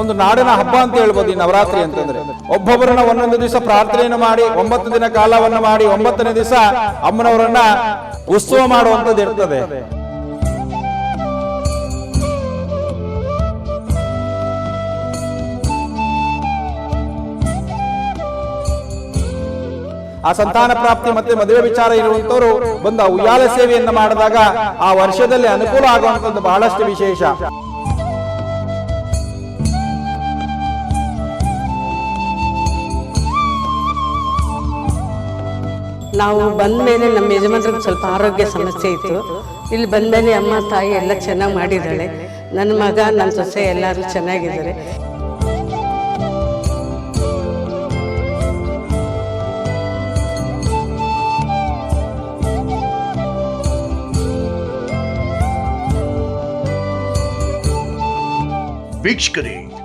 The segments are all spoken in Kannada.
ಒಂದು ನಾಡಿನ ಹಬ್ಬ ಅಂತ ಹೇಳ್ಬೋದು ಈ ನವರಾತ್ರಿ ಅಂತಂದ್ರೆ. ಒಬ್ಬೊಬ್ಬರನ್ನ ಒಂದೊಂದು ದಿವಸ ಪ್ರಾರ್ಥನೆಯನ್ನು ಮಾಡಿ, ಒಂಬತ್ತು ದಿನ ಕಾಲವನ್ನ ಮಾಡಿ, ಒಂಬತ್ತನೇ ದಿವಸ ಅಮ್ಮನವರನ್ನ ಉತ್ಸವ ಮಾಡುವಂತದ್ದು ಇರ್ತದೆ. ಆ ಸಂತಾನ ಪ್ರಾಪ್ತಿ ಮತ್ತೆ ಮದುವೆ ವಿಚಾರ ಇರುವಂತವರು ಬಂದ ಉಯ್ಯಾಲ ಸೇವೆಯನ್ನು ಮಾಡಿದಾಗ ಆ ವರ್ಷದಲ್ಲಿ ಅನುಕೂಲ ಆಗುವಂತದ್ದು ಬಹಳಷ್ಟು ವಿಶೇಷ. ನಾವು ಬಂದ ಮೇಲೆ ನಮ್ಮ ಯಜಮಾನ್ರಿಗೆ ಸ್ವಲ್ಪ ಆರೋಗ್ಯ ಸಮಸ್ಯೆ ಇತ್ತು. ಇಲ್ಲಿ ಬಂದ ಮೇಲೆ ಅಮ್ಮ, ತಾಯಿ ಎಲ್ಲ ಚೆನ್ನಾಗಿ ಮಾಡಿದ್ದಾಳೆ. ನನ್ನ ಮಗ, ನನ್ನ ಸೊಸೆ ಎಲ್ಲರೂ ಚೆನ್ನಾಗಿದ್ದಾರೆ. ವೀಕ್ಷಕರೇ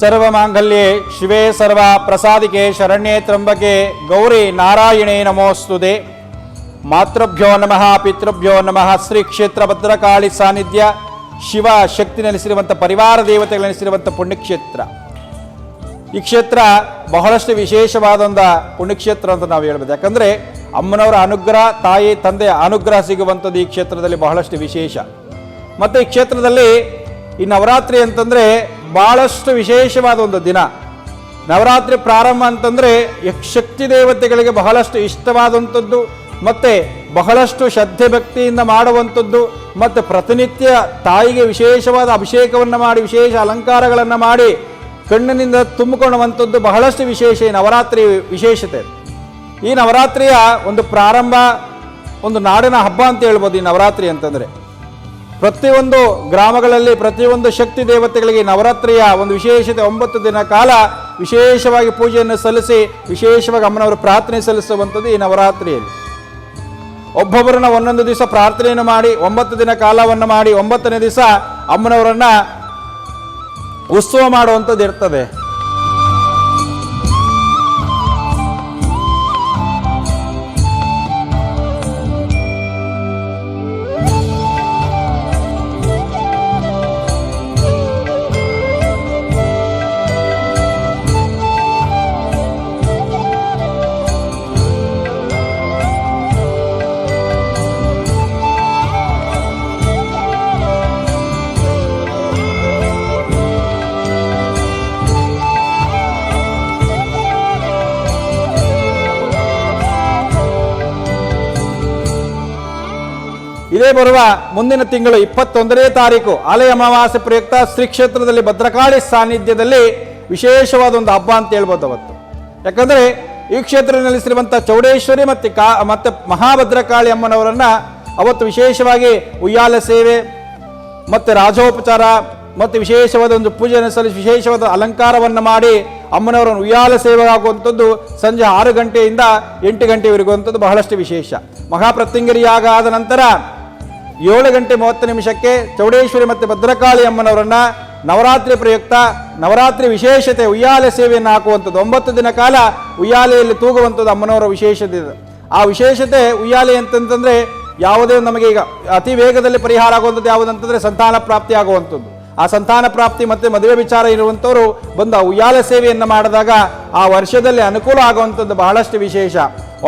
ಸರ್ವ ಮಾಂಗಲ್ಯ ಶಿವೇ ಸರ್ವ ಪ್ರಸಾದಿಕೆ ಶರಣ್ಯೇ ತ್ರಂಬಕೆ ಗೌರಿ ನಾರಾಯಣೇ ನಮೋಸ್ತುದೆ ಮಾತೃಭ್ಯೋ ನಮಃ, ಪಿತೃಭ್ಯೋ ನಮಃ, ಶ್ರೀ ಕ್ಷೇತ್ರ ಭದ್ರಕಾಳಿ ಸಾನ್ನಿಧ್ಯ, ಶಿವ ಶಕ್ತಿ ನೆಲೆಸಿರುವಂಥ ಪರಿವಾರ ದೇವತೆಗಳು ನೆಲೆಸಿರುವಂಥ ಪುಣ್ಯಕ್ಷೇತ್ರ. ಈ ಕ್ಷೇತ್ರ ಬಹಳಷ್ಟು ವಿಶೇಷವಾದಂಥ ಪುಣ್ಯಕ್ಷೇತ್ರ ಅಂತ ನಾವು ಹೇಳ್ಬೋದು. ಯಾಕಂದರೆ ಅಮ್ಮನವರ ಅನುಗ್ರಹ, ತಾಯಿ, ತಂದೆ ಅನುಗ್ರಹ ಸಿಗುವಂಥದ್ದು ಈ ಕ್ಷೇತ್ರದಲ್ಲಿ ಬಹಳಷ್ಟು ವಿಶೇಷ. ಮತ್ತು ಈ ಕ್ಷೇತ್ರದಲ್ಲಿ ಈ ನವರಾತ್ರಿ ಅಂತಂದರೆ ಬಹಳಷ್ಟು ವಿಶೇಷವಾದ ಒಂದು ದಿನ. ನವರಾತ್ರಿ ಪ್ರಾರಂಭ ಅಂತಂದರೆ ಶಕ್ತಿ ದೇವತೆಗಳಿಗೆ ಬಹಳಷ್ಟು ಇಷ್ಟವಾದಂಥದ್ದು, ಮತ್ತು ಬಹಳಷ್ಟು ಶ್ರದ್ಧೆ ಭಕ್ತಿಯಿಂದ ಮಾಡುವಂಥದ್ದು, ಮತ್ತು ಪ್ರತಿನಿತ್ಯ ತಾಯಿಗೆ ವಿಶೇಷವಾದ ಅಭಿಷೇಕವನ್ನು ಮಾಡಿ, ವಿಶೇಷ ಅಲಂಕಾರಗಳನ್ನು ಮಾಡಿ ಕಣ್ಣಿನಿಂದ ತುಂಬಿಕೊಳ್ಳುವಂಥದ್ದು ಬಹಳಷ್ಟು ವಿಶೇಷ ಈ ನವರಾತ್ರಿ ವಿಶೇಷತೆ. ಈ ನವರಾತ್ರಿಯ ಒಂದು ಪ್ರಾರಂಭ, ಒಂದು ನಾಡಿನ ಹಬ್ಬ ಅಂತ ಹೇಳ್ಬೋದು ಈ ನವರಾತ್ರಿ ಅಂತಂದರೆ. ಪ್ರತಿಯೊಂದು ಗ್ರಾಮಗಳಲ್ಲಿ ಪ್ರತಿಯೊಂದು ಶಕ್ತಿ ದೇವತೆಗಳಿಗೆ ನವರಾತ್ರಿಯ ಒಂದು ವಿಶೇಷತೆ ಒಂಬತ್ತು ದಿನ ಕಾಲ ವಿಶೇಷವಾಗಿ ಪೂಜೆಯನ್ನು ಸಲ್ಲಿಸಿ ವಿಶೇಷವಾಗಿ ಅಮ್ಮನವರು ಪ್ರಾರ್ಥನೆ ಸಲ್ಲಿಸುವಂಥದ್ದು ಈ ನವರಾತ್ರಿಯಲ್ಲಿ. ಒಬ್ಬೊಬ್ಬರನ್ನ ಒಂದೊಂದು ದಿವಸ ಪ್ರಾರ್ಥನೆಯನ್ನು ಮಾಡಿ, ಒಂಬತ್ತು ದಿನ ಕಾಲವನ್ನು ಮಾಡಿ, ಒಂಬತ್ತನೇ ದಿವಸ ಅಮ್ಮನವರನ್ನ ಉತ್ಸವ ಮಾಡುವಂಥದ್ದು ಇರ್ತದೆ. ಬರುವ ಮುಂದಿನ ತಿಂಗಳು ಇಪ್ಪತ್ತೊಂದನೇ ತಾರೀಕು ಆಲಯ ಅಮಾವಾಸ್ಯೆ ಪ್ರಯುಕ್ತ ಶ್ರೀ ಕ್ಷೇತ್ರದಲ್ಲಿ ಭದ್ರಕಾಳಿ ಸಾನ್ನಿಧ್ಯದಲ್ಲಿ ವಿಶೇಷವಾದ ಒಂದು ಹಬ್ಬ ಅಂತ ಹೇಳ್ಬೋದು ಅವತ್ತು. ಯಾಕಂದರೆ ಈ ಕ್ಷೇತ್ರ ನೆಲೆಸಿರುವಂಥ ಚೌಡೇಶ್ವರಿ ಮತ್ತು ಕಾ, ಮತ್ತು ಮಹಾಭದ್ರಕಾಳಿ ಅಮ್ಮನವರನ್ನ ಅವತ್ತು ವಿಶೇಷವಾಗಿ ಉಯ್ಯಾಲ ಸೇವೆ, ಮತ್ತು ರಾಜೋಪಚಾರ, ಮತ್ತು ವಿಶೇಷವಾದ ಒಂದು ಪೂಜೆಯನ್ನು ಸಲ್ಲಿಸಿ ವಿಶೇಷವಾದ ಅಲಂಕಾರವನ್ನು ಮಾಡಿ ಅಮ್ಮನವರನ್ನು ಉಯ್ಯಾಲ ಸೇವೆ ಆಗುವಂಥದ್ದು ಸಂಜೆ ಆರು ಗಂಟೆಯಿಂದ ಎಂಟು ಗಂಟೆವರೆಗುವಂಥದ್ದು ಬಹಳಷ್ಟು ವಿಶೇಷ. ಮಹಾಪ್ರತ್ಯಂಗಿರಿ ಯಾಗ ಆದ ನಂತರ ಏಳು ಗಂಟೆ ಮೂವತ್ತು ನಿಮಿಷಕ್ಕೆ ಚೌಡೇಶ್ವರಿ ಮತ್ತು ಭದ್ರಕಾಳಿ ಅಮ್ಮನವರನ್ನ ನವರಾತ್ರಿ ಪ್ರಯುಕ್ತ ನವರಾತ್ರಿ ವಿಶೇಷತೆ ಉಯ್ಯಾಲೆ ಸೇವೆಯನ್ನು ಹಾಕುವಂಥದ್ದು. ಒಂಬತ್ತು ದಿನ ಕಾಲ ಉಯ್ಯಾಲೆಯಲ್ಲಿ ತೂಗುವಂಥದ್ದು ಅಮ್ಮನವರ ವಿಶೇಷತೆ ಆ ವಿಶೇಷತೆ ಉಯ್ಯಾಲೆ ಅಂತಂತಂದ್ರೆ ಯಾವುದೇ ನಮಗೆ ಈಗ ಅತಿ ವೇಗದಲ್ಲಿ ಪರಿಹಾರ ಆಗುವಂಥದ್ದು ಯಾವುದಂತಂದ್ರೆ ಸಂತಾನ ಪ್ರಾಪ್ತಿ ಆಗುವಂಥದ್ದು. ಆ ಸಂತಾನ ಪ್ರಾಪ್ತಿ ಮತ್ತು ಮದುವೆ ವಿಚಾರ ಇರುವಂಥವರು ಬಂದು ಆ ಉಯ್ಯಾಲೆ ಸೇವೆಯನ್ನು ಮಾಡಿದಾಗ ಆ ವರ್ಷದಲ್ಲಿ ಅನುಕೂಲ ಆಗುವಂಥದ್ದು ಬಹಳಷ್ಟು ವಿಶೇಷ.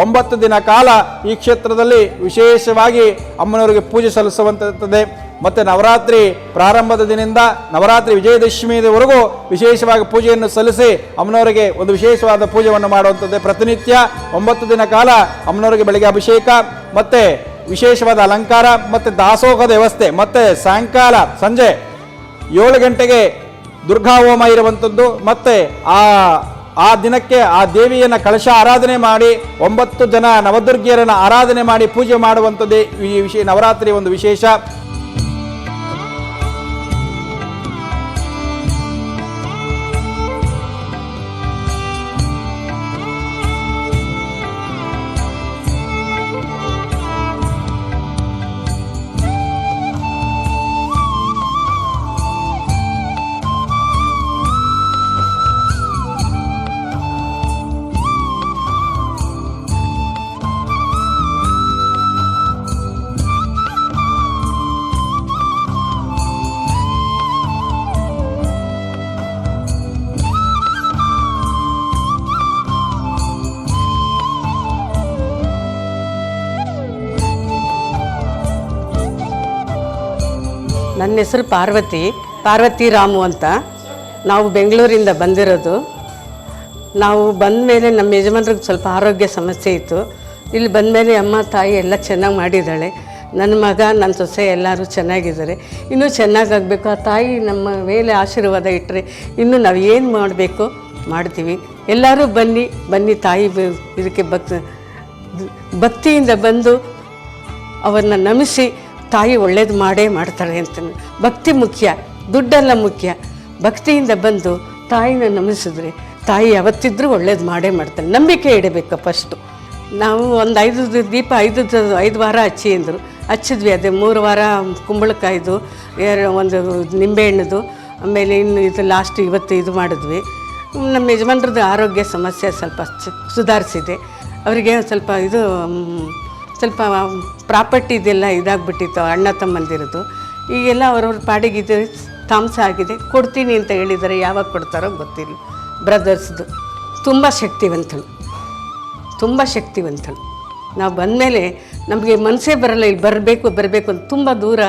ಒಂಬತ್ತು ದಿನ ಕಾಲ ಈ ಕ್ಷೇತ್ರದಲ್ಲಿ ವಿಶೇಷವಾಗಿ ಅಮ್ಮನವರಿಗೆ ಪೂಜೆ ಸಲ್ಲಿಸುವಂತಿರುತ್ತದೆ ಮತ್ತು ನವರಾತ್ರಿ ಪ್ರಾರಂಭದ ದಿನದಿಂದ ನವರಾತ್ರಿ ವಿಜಯದಶಮಿವರೆಗೂ ವಿಶೇಷವಾಗಿ ಪೂಜೆಯನ್ನು ಸಲ್ಲಿಸಿ ಅಮ್ಮನವರಿಗೆ ಒಂದು ವಿಶೇಷವಾದ ಪೂಜೆಯನ್ನು ಮಾಡುವಂಥದ್ದು ಪ್ರತಿನಿತ್ಯ. ಒಂಬತ್ತು ದಿನ ಕಾಲ ಅಮ್ಮನವರಿಗೆ ಬೆಳಗ್ಗೆ ಅಭಿಷೇಕ, ಮತ್ತು ವಿಶೇಷವಾದ ಅಲಂಕಾರ, ಮತ್ತು ದಾಸೋಹದ ವ್ಯವಸ್ಥೆ, ಮತ್ತು ಸಾಯಂಕಾಲ ಸಂಜೆ ಏಳು ಗಂಟೆಗೆ ದುರ್ಗಾ ಹೋಮ ಇರುವಂಥದ್ದು ಮತ್ತು ಆ ಆ ದಿನಕ್ಕೆ ಆ ದೇವಿಯನ್ನು ಕಳಶ ಆರಾಧನೆ ಮಾಡಿ ಒಂಬತ್ತು ಜನ ನವದುರ್ಗಿಯರನ್ನು ಆರಾಧನೆ ಮಾಡಿ ಪೂಜೆ ಮಾಡುವಂಥದ್ದೇ ಈ ವಿಷಯ ನವರಾತ್ರಿ ಒಂದು ವಿಶೇಷ. ನನ್ನ ಹೆಸರು ಪಾರ್ವತಿ ಪಾರ್ವತಿ ರಾಮು ಅಂತ. ನಾವು ಬೆಂಗಳೂರಿಂದ ಬಂದಿರೋದು. ನಾವು ಬಂದ ಮೇಲೆ ನಮ್ಮ ಯಜಮಾನ್ರಿಗೆ ಸ್ವಲ್ಪ ಆರೋಗ್ಯ ಸಮಸ್ಯೆ ಇತ್ತು. ಇಲ್ಲಿ ಬಂದ ಮೇಲೆ ಅಮ್ಮ, ತಾಯಿ ಎಲ್ಲ ಚೆನ್ನಾಗಿ ಮಾಡಿದ್ದಾಳೆ. ನನ್ನ ಮಗ, ನನ್ನ ಸೊಸೆ ಎಲ್ಲರೂ ಚೆನ್ನಾಗಿದ್ದಾರೆ. ಇನ್ನೂ ಚೆನ್ನಾಗಾಗಬೇಕು ಆ ತಾಯಿ ನಮ್ಮ ಮೇಲೆ ಆಶೀರ್ವಾದ ಇಟ್ಟರೆ ಇನ್ನು ನಾವು ಏನು ಮಾಡಬೇಕು? ಮಾಡ್ತೀವಿ. ಎಲ್ಲರೂ ಬನ್ನಿ ಬನ್ನಿ ತಾಯಿ ಇದಕ್ಕೆ ಭಕ್ತಿ, ಭಕ್ತಿಯಿಂದ ಬಂದು ಅವರನ್ನ ನಮಿಸಿ ತಾಯಿ ಒಳ್ಳೇದು ಮಾಡೇ ಮಾಡ್ತಾಳೆ ಅಂತ ಭಕ್ತಿ ಮುಖ್ಯ, ದುಡ್ಡೆಲ್ಲ ಮುಖ್ಯ. ಭಕ್ತಿಯಿಂದ ಬಂದು ತಾಯಿನ ನಮಿಸಿದ್ರೆ ತಾಯಿ ಯಾವತ್ತಿದ್ರೂ ಒಳ್ಳೇದು ಮಾಡೇ ಮಾಡ್ತಾಳೆ. ನಂಬಿಕೆ ಇಡಬೇಕು ಫಸ್ಟು ನಾವು ಒಂದು ಐದು ದೀಪ ಐದು ಐದು ವಾರ ಹಚ್ಚಿ ಅಂದರು. ಹಚ್ಚಿದ್ವಿ ಅದೇ ಮೂರು ವಾರ ಕುಂಬಳಕಾಯ್ದು ಎರಡು ಒಂದು ನಿಂಬೆಹಣ್ಣದು, ಆಮೇಲೆ ಇನ್ನು ಇದು ಲಾಸ್ಟ್ ಇವತ್ತು ಇದು ಮಾಡಿದ್ವಿ. ನಮ್ಮ ಯಜಮಾನ್ರದ್ದು ಆರೋಗ್ಯ ಸಮಸ್ಯೆ ಸ್ವಲ್ಪ ಸುಧಾರಿಸಿದೆ. ಅವರಿಗೆ ಸ್ವಲ್ಪ ಇದು ಸ್ವಲ್ಪ ಪ್ರಾಪರ್ಟಿ ಇದೆಲ್ಲ ಇದಾಗ್ಬಿಟ್ಟಿತ್ತು ಅಣ್ಣ ತಮ್ಮಂದಿರದು ಈಗೆಲ್ಲ ಅವ್ರವ್ರ ಪಾಡಿಗೆ ಥಾಮ್ಸ ಆಗಿದೆ. ಕೊಡ್ತೀನಿ ಅಂತ ಹೇಳಿದ್ದಾರೆ ಯಾವಾಗ ಕೊಡ್ತಾರೋ ಗೊತ್ತಿಲ್ಲ. ಬ್ರದರ್ಸ್ದು ತುಂಬ ಶಕ್ತಿವಂತಳು. ತುಂಬ ಶಕ್ತಿವಂತಳು. ನಾವು ಬಂದಮೇಲೆ ನಮಗೆ ಮನಸ್ಸೇ ಬರಲ್ಲ, ಇಲ್ಲಿ ಬರಬೇಕು ಬರಬೇಕು ಅಂತ ತುಂಬ ದೂರ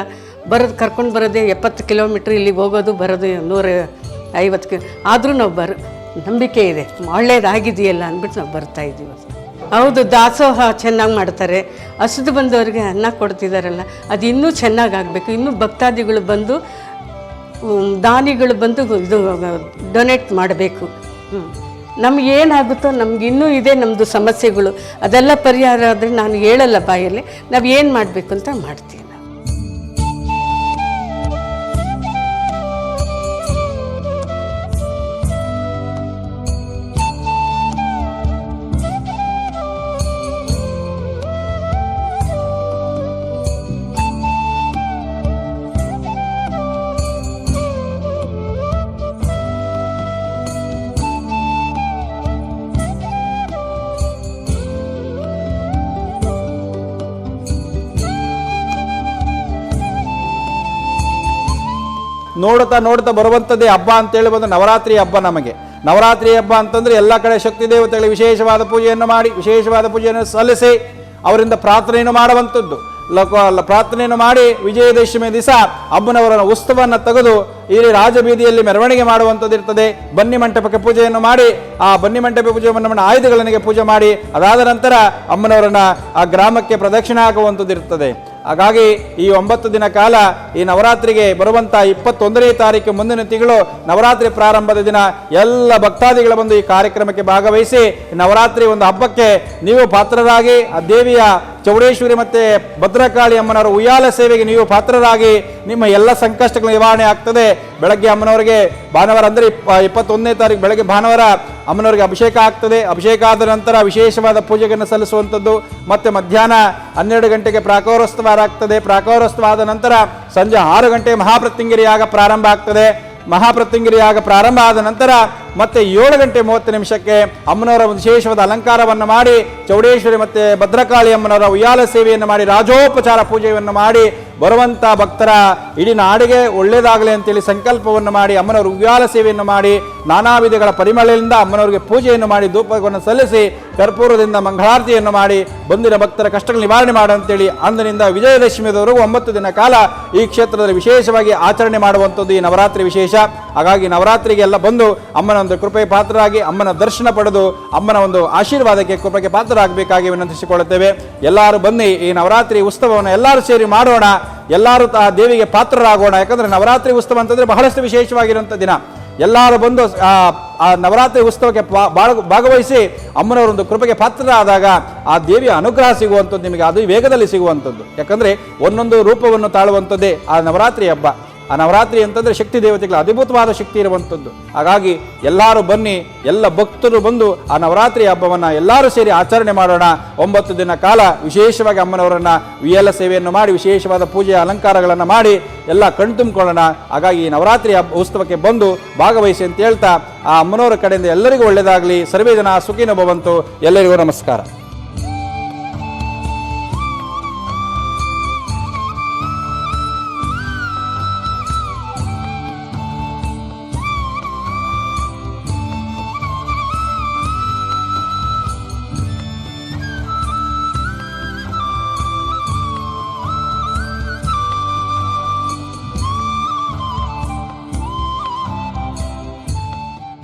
ಬರೋದು, ಕರ್ಕೊಂಡು ಬರೋದೇ ಎಪ್ಪತ್ತು ಕಿಲೋಮೀಟ್ರ್ ಇಲ್ಲಿಗೆ ಹೋಗೋದು, ಬರೋದು ನೂರ ಐವತ್ತು ಕಿಲೋ ಆದರೂ ನಾವು ಬರ ನಂಬಿಕೆ ಇದೆ. ಒಳ್ಳೇದಾಗಿದೆಯಲ್ಲ ಅಂದ್ಬಿಟ್ಟು ನಾವು ಬರ್ತಾ ಇದ್ದೀವಿ. ಹೌದು, ದಾಸೋಹ ಚೆನ್ನಾಗಿ ಮಾಡ್ತಾರೆ. ಹಸಿದು ಬಂದವರಿಗೆ ಅನ್ನ ಕೊಡ್ತಿದ್ದಾರಲ್ಲ ಅದು ಇನ್ನೂ ಚೆನ್ನಾಗಿ ಆಗಬೇಕು. ಇನ್ನೂ ಭಕ್ತಾದಿಗಳು ಬಂದು ದಾನಿಗಳು ಬಂದು ಇದು ಡೊನೇಟ್ ಮಾಡಬೇಕು. ಹ್ಞೂ ಏನಾಗುತ್ತೋ, ನಮ್ಗೆ ಇನ್ನೂ ಇದೆ ನಮ್ಮದು ಸಮಸ್ಯೆಗಳು. ಅದೆಲ್ಲ ಪರಿಹಾರ ಆದರೆ ನಾನು ಹೇಳಲ್ಲ ಬಾಯಲ್ಲಿ. ನಾವು ಏನು ಮಾಡಬೇಕು ಅಂತ ಮಾಡ್ತೀವಿ. ನೋಡ್ತಾ ನೋಡ್ತಾ ಬರುವಂಥದ್ದೇ ಹಬ್ಬ ಅಂತೇಳಿ ಬಂದು ನವರಾತ್ರಿ ಹಬ್ಬ ನಮಗೆ. ನವರಾತ್ರಿ ಹಬ್ಬ ಅಂತಂದ್ರೆ ಎಲ್ಲ ಕಡೆ ಶಕ್ತಿ ದೇವತೆಗಳಿಗೆ ವಿಶೇಷವಾದ ಪೂಜೆಯನ್ನು ಮಾಡಿ, ವಿಶೇಷವಾದ ಪೂಜೆಯನ್ನು ಸಲ್ಲಿಸಿ ಅವರಿಂದ ಪ್ರಾರ್ಥನೆಯನ್ನು ಮಾಡುವಂಥದ್ದು ಲೋಕ ಪ್ರಾರ್ಥನೆಯನ್ನು ಮಾಡಿ ವಿಜಯದಶಮಿ ದಿವಸ ಅಮ್ಮನವರ ಉತ್ಸವವನ್ನು ತೆಗೆದು ಇಲ್ಲಿ ರಾಜಬೀದಿಯಲ್ಲಿ ಮೆರವಣಿಗೆ ಮಾಡುವಂಥದ್ದು ಇರ್ತದೆ. ಬನ್ನಿ ಮಂಟಪಕ್ಕೆ ಪೂಜೆಯನ್ನು ಮಾಡಿ, ಆ ಬನ್ನಿ ಮಂಟಪ ಪೂಜೆಯನ್ನು ಮಾಡಿ ಆಯುಧಗಳನಿಗೆ ಪೂಜೆ ಮಾಡಿ, ಅದಾದ ನಂತರ ಅಮ್ಮನವರನ್ನ ಆ ಗ್ರಾಮಕ್ಕೆ ಪ್ರದಕ್ಷಿಣೆ ಹಾಕುವಂಥದ್ದು ಇರ್ತದೆ. ಹಾಗಾಗಿ ಈ ಒಂಬತ್ತು ದಿನ ಕಾಲ ಈ ನವರಾತ್ರಿಗೆ ಬರುವಂಥ ಇಪ್ಪತ್ತೊಂದನೇ ತಾರೀಕು ಮುಂದಿನ ತಿಂಗಳು ನವರಾತ್ರಿ ಪ್ರಾರಂಭದ ದಿನ ಎಲ್ಲ ಭಕ್ತಾದಿಗಳ ಬಂದು ಈ ಕಾರ್ಯಕ್ರಮಕ್ಕೆ ಭಾಗವಹಿಸಿ ನವರಾತ್ರಿ ಒಂದು ಹಬ್ಬಕ್ಕೆ ನೀವು ಪಾತ್ರರಾಗಿ ಆ ದೇವಿಯ ಚೌಡೇಶ್ವರಿ ಮತ್ತೆ ಭದ್ರಕಾಳಿ ಅಮ್ಮನವರ ಉಯ್ಯಾಲ ಸೇವೆಗೆ ನೀವು ಪಾತ್ರರಾಗಿ ನಿಮ್ಮ ಎಲ್ಲ ಸಂಕಷ್ಟಗಳ ನಿವಾರಣೆ ಆಗ್ತದೆ. ಬೆಳಗ್ಗೆ ಅಮ್ಮನವರಿಗೆ ಭಾನುವಾರ ಅಂದರೆ ಇಪ್ಪ, ಇಪ್ಪತ್ತೊಂದನೇ ತಾರೀಕು ಬೆಳಗ್ಗೆ ಭಾನುವಾರ ಅಮ್ಮನವರಿಗೆ ಅಭಿಷೇಕ ಆಗ್ತದೆ. ಅಭಿಷೇಕ ಆದ ನಂತರ ವಿಶೇಷವಾದ ಪೂಜೆಗಳನ್ನು ಸಲ್ಲಿಸುವಂಥದ್ದು. ಮತ್ತೆ ಮಧ್ಯಾಹ್ನ ಹನ್ನೆರಡು ಗಂಟೆಗೆ ಪ್ರಾಕಾರೋತ್ಸವ ಆಗ್ತದೆ. ಪ್ರಾಕಾರೋತ್ಸವ ಆದ ನಂತರ ಸಂಜೆ ಆರು ಗಂಟೆ ಮಹಾಪ್ರತ್ಯಂಗಿರಿ ಯಾಗ ಪ್ರಾರಂಭ ಆಗ್ತದೆ. ಮಹಾಪ್ರತ್ಯಂಗಿರಿ ಯಾಗ ಪ್ರಾರಂಭ ಆದ ನಂತರ ಮತ್ತೆ ಏಳು ಗಂಟೆ ಮೂವತ್ತು ನಿಮಿಷಕ್ಕೆ ಅಮ್ಮನವರ ವಿಶೇಷವಾದ ಅಲಂಕಾರವನ್ನು ಮಾಡಿ, ಚೌಡೇಶ್ವರಿ ಮತ್ತೆ ಭದ್ರಕಾಳಿ ಅಮ್ಮನವರ ಉಯ್ಯಾಲ ಸೇವೆಯನ್ನು ಮಾಡಿ, ರಾಜೋಪಚಾರ ಪೂಜೆಯನ್ನು ಮಾಡಿ, ಬರುವಂತ ಭಕ್ತರ ಇಡೀ ನಾಡಿಗೆ ಒಳ್ಳೆಯದಾಗಲಿ ಅಂತೇಳಿ ಸಂಕಲ್ಪವನ್ನು ಮಾಡಿ, ಅಮ್ಮನವರ ಉಯ್ಯಾಲ ಸೇವೆಯನ್ನು ಮಾಡಿ ನಾನಾ ವಿಧಗಳ ಪರಿಮಳದಿಂದ ಅಮ್ಮನವರಿಗೆ ಪೂಜೆಯನ್ನು ಮಾಡಿ, ಧೂಪವನ್ನು ಸಲ್ಲಿಸಿ, ಕರ್ಪೂರದಿಂದ ಮಂಗಳಾರತಿಯನ್ನು ಮಾಡಿ ಬಂದಿರ ಭಕ್ತರ ಕಷ್ಟಗಳು ನಿವಾರಣೆ ಮಾಡಂತೇಳಿ ಅಂದಿನಿಂದ ವಿಜಯದಶಮಿದವರೆಗೂ ಒಂಬತ್ತು ದಿನ ಕಾಲ ಈ ಕ್ಷೇತ್ರದಲ್ಲಿ ವಿಶೇಷವಾಗಿ ಆಚರಣೆ ಮಾಡುವಂಥದ್ದು ಈ ನವರಾತ್ರಿ ವಿಶೇಷ. ಹಾಗಾಗಿ ನವರಾತ್ರಿಗೆ ಎಲ್ಲ ಬಂದು ಅಮ್ಮನ ಒಂದು ಕೃಪೆ ಪಾತ್ರರಾಗಿ, ಅಮ್ಮನ ದರ್ಶನ ಪಡೆದು, ಅಮ್ಮನ ಒಂದು ಆಶೀರ್ವಾದಕ್ಕೆ ಕೃಪೆಗೆ ಪಾತ್ರರಾಗಬೇಕಾಗಿ ವಿನಂತಿಸಿಕೊಳ್ಳುತ್ತೇವೆ ಎಲ್ಲರೂ ಬನ್ನಿ, ಈ ನವರಾತ್ರಿ ಉತ್ಸವವನ್ನು ಎಲ್ಲರೂ ಸೇರಿ ಮಾಡೋಣ. ಎಲ್ಲರೂ ಆ ದೇವಿಗೆ ಪಾತ್ರರಾಗೋಣ. ಯಾಕಂದರೆ ನವರಾತ್ರಿ ಉತ್ಸವ ಅಂತಂದರೆ ಬಹಳಷ್ಟು ವಿಶೇಷವಾಗಿರುವಂಥ ದಿನ. ಎಲ್ಲರೂ ಬಂದು, ಆ ನವರಾತ್ರಿ ಉತ್ಸವಕ್ಕೆ ಭಾಗವಹಿಸಿ ಅಮ್ಮನವರೊಂದು ಕೃಪೆಗೆ ಪಾತ್ರರಾದಾಗ ಆ ದೇವಿಯ ಅನುಗ್ರಹ ಸಿಗುವಂಥದ್ದು ನಿಮಗೆ, ಅದು ವೇಗದಲ್ಲಿ ಸಿಗುವಂಥದ್ದು. ಯಾಕಂದರೆ ಒಂದೊಂದು ರೂಪವನ್ನು ತಾಳುವಂಥದ್ದೇ ಆ ನವರಾತ್ರಿ ಹಬ್ಬ. ಆ ನವರಾತ್ರಿ ಅಂತಂದ್ರೆ ಶಕ್ತಿ ದೇವತೆಗಳ ಅದ್ಭುತವಾದ ಶಕ್ತಿ ಇರುವಂಥದ್ದು ಹಾಗಾಗಿ ಎಲ್ಲರೂ ಬನ್ನಿ, ಎಲ್ಲ ಭಕ್ತರು ಬಂದು ಆ ನವರಾತ್ರಿ ಹಬ್ಬವನ್ನು ಎಲ್ಲರೂ ಸೇರಿ ಆಚರಣೆ ಮಾಡೋಣ. ಒಂಬತ್ತು ದಿನ ಕಾಲ ವಿಶೇಷವಾಗಿ ಅಮ್ಮನವರನ್ನ ವಿಯಲ ಸೇವೆಯನ್ನು ಮಾಡಿ, ವಿಶೇಷವಾದ ಪೂಜೆ ಅಲಂಕಾರಗಳನ್ನು ಮಾಡಿ, ಎಲ್ಲ ಕಣ್ತುಂಬಿಕೊಳ್ಳೋಣ ಹಾಗಾಗಿ ಈ ನವರಾತ್ರಿ ಹಬ್ಬ ಉತ್ಸವಕ್ಕೆ ಬಂದು ಭಾಗವಹಿಸಿ ಅಂತ ಹೇಳ್ತಾ, ಆ ಅಮ್ಮನವರ ಕಡೆಯಿಂದ ಎಲ್ಲರಿಗೂ ಒಳ್ಳೆಯದಾಗಲಿ ಸರ್ವೇ ಜನ ಸುಖಿನ ಭವಂತು. ಎಲ್ಲರಿಗೂ ನಮಸ್ಕಾರ.